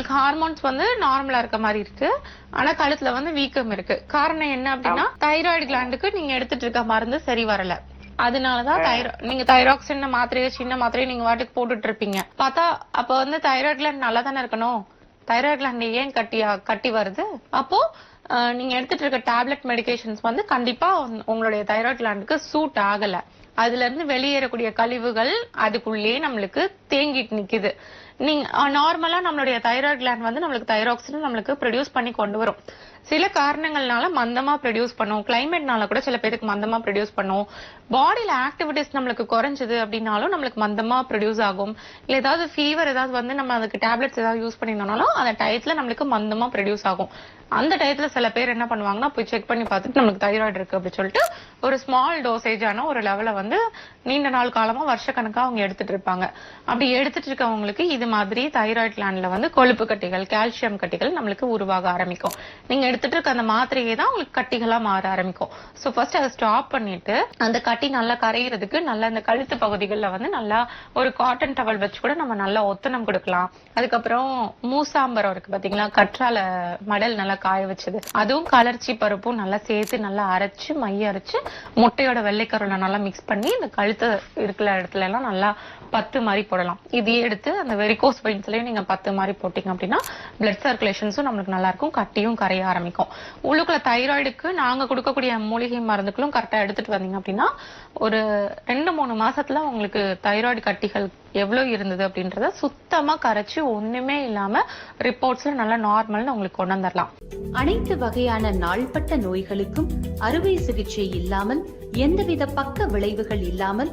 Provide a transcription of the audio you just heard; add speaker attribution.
Speaker 1: உங்களுக்கு ஹார்மோன்ஸ் வந்து நார்மலா இருக்க மாதிரி இருக்கு. ஆனா கழுத்துல வந்து வீக்கம் இருக்கு. காரணம் என்ன அப்படின்னா தைராய்டு கிளாண்டுக்கு நீங்க எடுத்துட்டு இருக்க மருந்து சரி வரல. அதனாலதான் தைரா நீங்க தைராக்சின் மாத்திரையோ சின்ன மாத்திரையோ நீங்க வாட்டுக்கு போட்டுட்டு இருப்பீங்க. பார்த்தா அப்ப வந்து தைராய்டு கிளாண்ட் நல்லா தானே இருக்கணும்? தைராய்டு கிளாண்ட் ஏன் கட்டியா கட்டி வருது? அப்போ நீங்க எடுத்துட்டு இருக்க டேப்லெட் மெடிகேஷன்ஸ் வந்து கண்டிப்பா உங்க- உங்களுடைய தைராய்டு கிளாண்டுக்கு சூட் ஆகல. அதுல இருந்து வெளியேறக்கூடிய கழிவுகள் அதுக்குள்ளேயே நம்மளுக்கு தேங்கிட்டு நிக்குது. நீங்க நார்மலா நம்மளுடைய தைராய்டு கிளாண்ட் வந்து நம்மளுக்கு தைராக்சின் நம்மளுக்கு ப்ரொடியூஸ் பண்ணி கொண்டு வரும். சில காரணங்கள்னால மந்தமா ப்ரொடியூஸ் பண்ணும். கிளைமேட்னால கூட சில பேருக்கு மந்தமா ப்ரொடியூஸ் பண்ணும். பாடியில ஆக்டிவிட்டிஸ் நம்மளுக்கு குறைஞ்சது அப்படின்னாலும் நம்மளுக்கு மந்தமா ப்ரொடியூஸ் ஆகும். இல்ல ஏதாவது ஃபீவர் ஏதாவது வந்து நம்ம அதுக்கு டேப்லெட்ஸ் ஏதாவது யூஸ் பண்ணியிருந்தோம்னாலும் அந்த டயத்துல நம்மளுக்கு மந்தமா ப்ரொடியூஸ் ஆகும். அந்த டயத்துல சில பேர் என்ன பண்ணுவாங்கன்னா போய் செக் பண்ணி பார்த்துட்டு நம்மளுக்கு தைராய்டு இருக்கு அப்படின்னு சொல்லிட்டு ஒரு ஸ்மால் டோசேஜான ஒரு லெவலை வந்து நீண்ட நாள் காலமா வருஷக்கணக்காக அவங்க எடுத்துட்டு இருப்பாங்க. அப்படி எடுத்துட்டு இருக்கவங்களுக்கு இது மாதிரி தைராய்டு கிளாண்ட்ல வந்து கொழுப்பு கட்டிகள் கால்சியம் கட்டிகள் நம்மளுக்கு உருவாக ஆரம்பிக்கும். நீங்க எடுத்துட்டு இருக்க அந்த மாத்திரையே தான் உங்களுக்கு கட்டிகளா மாற ஆரம்பிக்கும். சோ ஃபர்ஸ்ட் அதை ஸ்டாப் பண்ணிட்டு அந்த கட்டி நல்லா கரையிறதுக்கு நல்லா இந்த கழுத்து பகுதிகளில் வந்து நல்லா ஒரு காட்டன் டவல் வச்சு கூட நம்ம நல்லா ஒத்தனம் கொடுக்கலாம். அதுக்கப்புறம் மூசாம்பரம் இருக்கு பாத்தீங்களா? கற்றால மடல் நல்லா காய வச்சது. அதுவும் கலர்ச்சி பருப்பும் நல்லா சேர்த்து நல்லா அரைச்சு மைய அரைச்சு முட்டையோட வெள்ளைக்கருளை நல்லா மிக்ஸ் பண்ணி இந்த கழுத்து இருக்கிற இடத்துல எல்லாம் நல்லா பத்து மாதிரி போடலாம். இதையே எடுத்து அந்த வெரிகோஸ் வெயின்ஸ்லயும் நீங்க பத்து மாதிரி போட்டீங்க அப்படின்னா பிளட் சர்க்குலேஷன்ஸும் நம்மளுக்கு நல்லா இருக்கும் கட்டியும் கரைய ஆரம்பிக்கும். உள்ளுக்குள்ள தைராய்டுக்கு நாங்க கொடுக்கக்கூடிய மூலிகை மருந்துகளும் கரெக்டா எடுத்துட்டு வந்தீங்க அப்படின்னா ஒரு ரெண்டு மூணு மாசத்துல உங்களுக்கு தைராய்டு கட்டிகள் எவ்வளவு இருந்தது அப்படின்றத சுத்தமா கரைச்சு ஒண்ணுமே இல்லாம ரிப்போர்ட்ஸ்ல நல்லா நார்மல்னு உங்களுக்கு கொண்டு வந்துடலாம்
Speaker 2: அனைத்து வகையான நாள்பட்ட நோய்களுக்கும் அறுவை சிகிச்சை இல்லாமல் எந்தவித பக்க விளைவுகள் இல்லாமல்